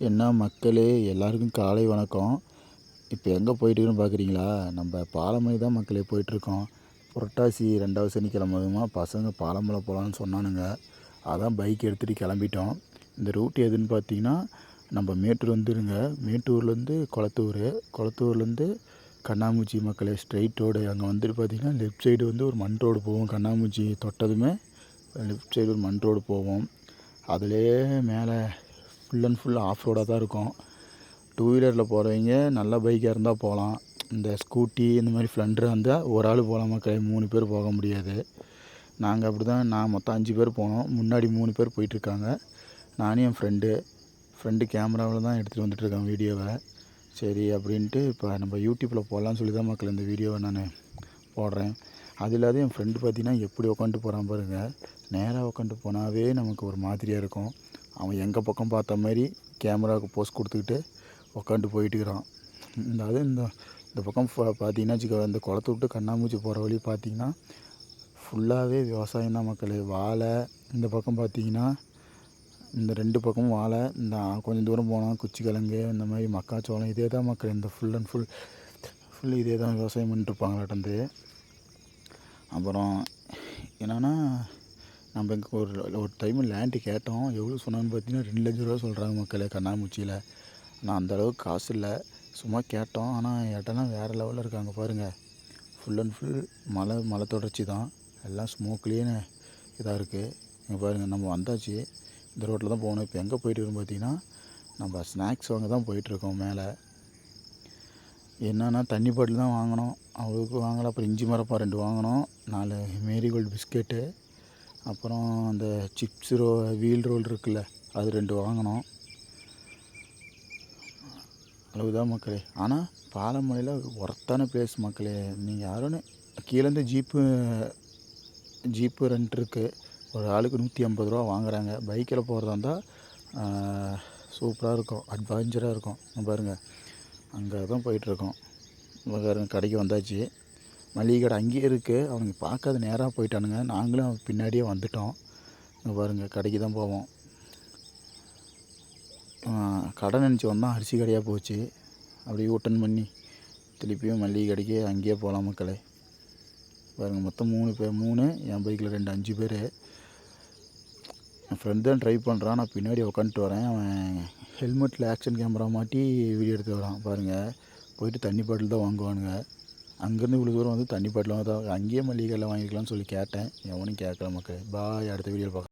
என்ன மக்களே எல்லாருக்கும் காலை வணக்கம். இப்போ எங்கே போயிட்டுருக்குன்னு பார்க்குறீங்களா? நம்ம பாலமலை தான் மக்களே போயிட்டுருக்கோம். புரட்டாசி ரெண்டாவது சனிக்கிழமை அதுவுமா பசங்க பாலமலை போகலான்னு சொன்னானுங்க. அதான் பைக் எடுத்துகிட்டு கிளம்பிட்டோம். இந்த ரூட் எதுன்னு பார்த்தீங்கன்னா நம்ம மேட்டூர் வந்துருங்க. மேட்டூர்லேருந்து குளத்தூர் குளத்தூர்லேருந்து கண்ணாமூச்சி மக்களே ஸ்ட்ரெயிட் ரோடு அங்கே வந்துட்டு பார்த்தீங்கன்னா லெஃப்ட் சைடு வந்து ஒரு மண் ரோடு போவோம் கண்ணாமூச்சி தொட்டதுமே லெஃப்ட் சைடு ஒரு மண் ரோடு போவோம் அதுலேயே மேலே ஃபுல் அண்ட் ஃபுல் ஆஃப் ரோடாக தான் இருக்கும். டூ வீலரில் போகிறவங்க நல்ல பைக்காக இருந்தால் போகலாம் இந்த ஸ்கூட்டி இந்த மாதிரி ஃப்ளண்டர் இருந்தால் ஒரு ஆள் போகலாம் மக்கள் மூணு பேர் போக முடியாது. நாங்கள் அப்படி தான் நான் மொத்தம் அஞ்சு பேர் போனோம். முன்னாடி மூணு பேர் போயிட்டுருக்காங்க நானும் என் ஃப்ரெண்டு ஃப்ரெண்டு கேமராவில் தான் எடுத்துகிட்டு வந்துட்டுருக்கேன் வீடியோவை சரி அப்படின்ட்டு இப்போ நம்ம யூடியூப்பில் போடலான்னு சொல்லி தான் மக்கள் இந்த வீடியோவை நான் போடுறேன். அது இல்லாத என் ஃப்ரெண்டு பார்த்தீங்கன்னா எப்படி உக்காந்துட்டு போகிறான் பாருங்கள் நேராக உக்காந்துட்டு போனாவே நமக்கு ஒரு மாதிரியாக இருக்கும். அவன் எங்கள் பக்கம் பார்த்த மாதிரி கேமராவுக்கு போஸ் கொடுத்துக்கிட்டு உட்காந்துட்டு போயிட்டுக்கிறான் அதாவது இந்த இந்த பக்கம் ஃப- பார்த்தீங்கன்னா வச்சுக்கோ இந்த குளத்தை விட்டு கண்ணாமூச்சி போகிற வழி பார்த்தீங்கன்னா ஃபுல்லாகவே விவசாயம் தான் மக்களே. வாழை இந்த பக்கம் பார்த்தீங்கன்னா இந்த ரெண்டு பக்கமும் வாழை இந்த கொஞ்சம் தூரம் போனால் குச்சிக்கிழங்கு இந்த மாதிரி மக்காச்சோளம் இதே தான் மக்கள். இந்த ஃபுல் அண்ட் ஃபுல் ஃபுல் இதே தான் விவசாயம் பண்ணிட்டுருப்பாங்களாட்டந்து அப்புறம் என்னென்னா நம்ம இங்கே ஒரு ஒரு டைம் லேண்டு கேட்டோம். எவ்வளோ சொன்னாங்கன்னு பார்த்தீங்கன்னா ரெண்டு லட்ச ரூபா சொல்கிறாங்க மக்களே கண்ணாமூச்சியில். ஆனால் அந்த அளவுக்கு காசு இல்லை. சும்மா கேட்டோம். ஆனால் இடம்லாம் வேறு லெவலில் இருக்காங்க பாருங்கள் ஃபுல் அண்ட் ஃபுல் மலை மலை தொடர்ச்சி தான். எல்லாம் ஸ்மோக்லேயே இதாக இருக்குது இங்கே பாருங்கள் நம்ம வந்தாச்சு. இந்த ரோட்டில் தான் போகணும். இப்போ எங்கே போயிட்டு பார்த்தீங்கன்னா நம்ம ஸ்நாக்ஸ் வாங்க தான் போயிட்டுருக்கோம் மேலே. என்னென்னா தண்ணி பாட்டில் தான் வாங்கினோம் அவளுக்கு வாங்கலாம் அப்புறம் இஞ்சி மரப்பா ரெண்டு வாங்கினோம் நாலு மேரிகோல்டு பிஸ்கெட்டு. அப்புறம் அந்த சிப்ஸ் ரோ வீல் ரோல் இருக்குல்ல அது ரெண்டு வாங்கினோம். அளவுதான் மக்களே. ஆனால் பாலமலையில் ஒர்த்தான பிளேஸ் மக்களே. நீங்கள் யாருன்னு கீழேருந்து ஜீப்பு ஜீப்பு ரெண்ட் இருக்குது ஒரு ஆளுக்கு நூற்றி ஐம்பது ரூபா வாங்குறாங்க. பைக்கில் போகிறதா இருந்தால் சூப்பராக இருக்கும். அட்வென்ச்சராக இருக்கும். பாருங்கள் அங்கே தான் போயிட்டுருக்கோம் பாருங்க கடைக்கு வந்தாச்சு. மளிகை கடை அங்கேயே இருக்குது அவனுங்க பார்க்காத நேராக போயிட்டானுங்க. நாங்களும் பின்னாடியே வந்துட்டோம். இங்கே பாருங்கள் கடைக்கு தான் போவோம். கடை நினச்சி வந்தால் அரிசி கடையாக போச்சு. அப்படியே ஊட்டன் பண்ணி திருப்பியும் மளிகை கடைக்கு அங்கேயே போகலாம் மக்களே. பாருங்கள் மொத்தம் மூணு பேர் மூணு என் பைக்கில் ரெண்டு அஞ்சு பேர். என் ஃப்ரெண்ட் தான் ட்ரைவ் பண்ணுறான் நான் பின்னாடி உக்காந்துட்டு வரேன். அவன் ஹெல்மெட்டில் ஆக்ஷன் கேமரா மாட்டி வீடியோ எடுத்து வரான். பாருங்கள் போயிட்டு தண்ணி பாட்டில் தான் வாங்குவானுங்க. அங்கேருந்து இவ்வளோ தூரம் வந்து தண்ணி பாட்டில் தான் அங்கேயே மளிகை கடையில் வாங்கிக்கலாம்னு சொல்லி கேட்டேன். எவனும் கேட்கல மக்களே. பாய் அடுத்த வீடியோவில் பார்க்கலாம்